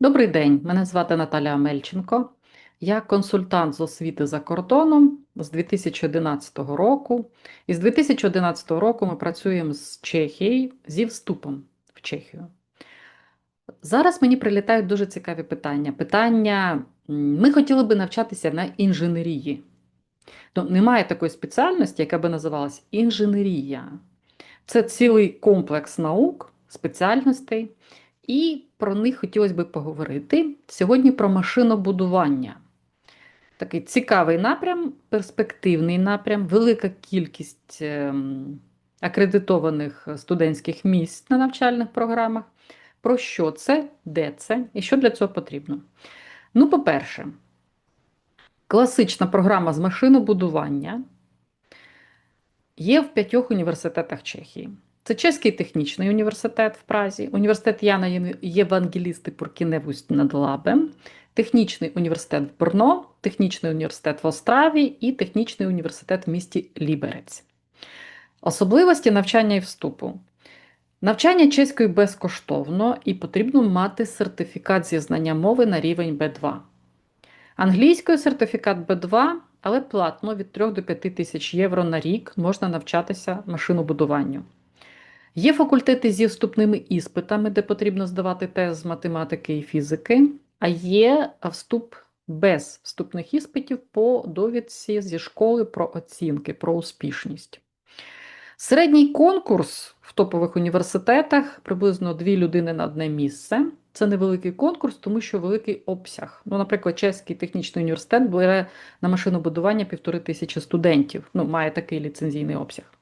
Добрий день, мене звати Наталя Мельченко. Я консультант з освіти за кордоном з 2011 року. І з 2011 року ми працюємо з Чехією зі вступом в Чехію. Зараз мені прилітають дуже цікаві питання. Питання: ми хотіли би навчатися на інженерії. Ну, немає такої спеціальності, яка би називалась інженерія. Це цілий комплекс наук, спеціальностей, і про них хотілося б поговорити. Сьогодні про машинобудування. Такий цікавий напрям, перспективний напрям, велика кількість ем, акредитованих студентських місць на навчальних програмах. Про що це, де це і що для цього потрібно? Ну, по-перше, класична програма з машинобудування є в п'ятьох університетах Чехії. Це Чеський технічний університет в Празі, університет Яна Євангелісти Пуркіневусть над Лабем, Технічний університет в Брно, Технічний університет в Остраві і Технічний університет в місті Ліберець. Особливості навчання і вступу. Навчання чеською безкоштовно і потрібно мати сертифікат зі знання мови на рівень B2. Англійською сертифікат B2, але платно від 3 до 5 тисяч євро на рік можна навчатися машинобудуванню. Є факультети зі вступними іспитами, де потрібно здавати тест з математики і фізики, а є вступ без вступних іспитів по довідці зі школи про оцінки, про успішність. Середній конкурс в топових університетах приблизно дві людини на одне місце. Це невеликий конкурс, тому що великий обсяг. Ну, наприклад, Чеський технічний університет бере на машинобудування півтори тисячі студентів. Ну, має такий ліцензійний обсяг.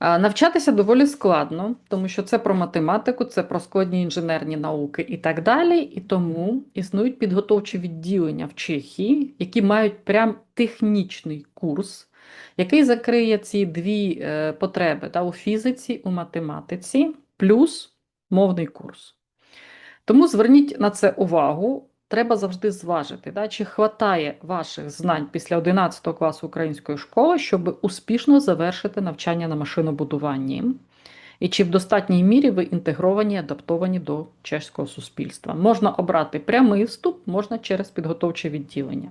Навчатися доволі складно, тому що це про математику, це про складні інженерні науки і так далі. І тому існують підготовчі відділення в Чехії, які мають прям технічний курс, який закриє ці дві е, потреби та, у фізиці, у математиці, плюс мовний курс. Тому зверніть на це увагу. Треба завжди зважити, да, чи хватає ваших знань після 11 класу української школи, щоб успішно завершити навчання на машинобудуванні, і чи в достатній мірі ви інтегровані, адаптовані до чеського суспільства. Можна обрати прямий вступ, можна через підготовче відділення.